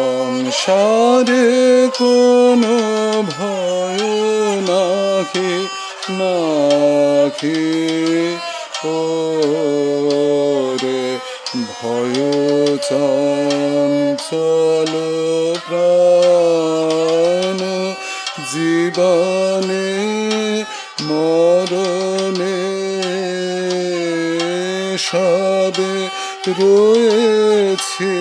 সংসারে কোনো ভয় নাকি নাকি ও রে ভয় চঞ্চল প্রাণ জীবনে মরণে সবে রয়েছে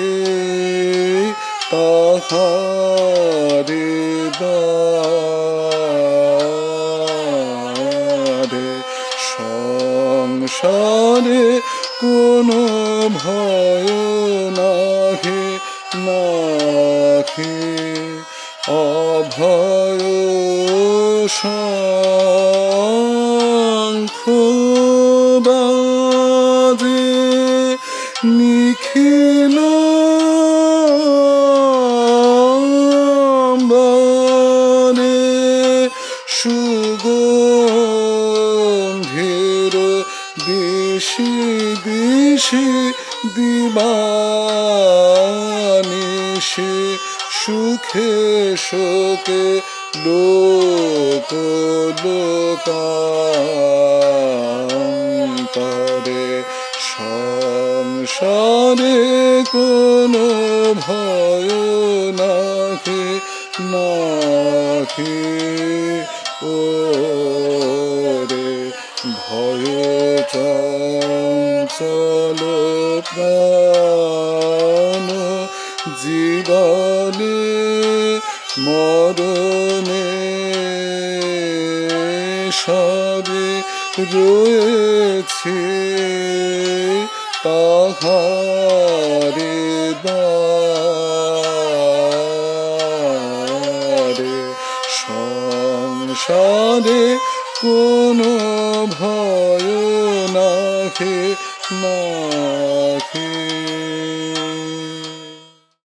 তাহারে দ্বারে সংসারে কোনো ভয় নাহে নাহে। অভয় শঙ্খ নিখিল বনে সুগন্ধের দেশি দেশি দিবানিসে সুখে শোকে লোক লোকান্তরে কোনো ভয় নাকি নাকি? ও রে ভয় চঞ্চল প্রাণ জীবনে মরণে সবে রয়েছে তাহারে সংসারে কোনো ভয় নাখে নাখে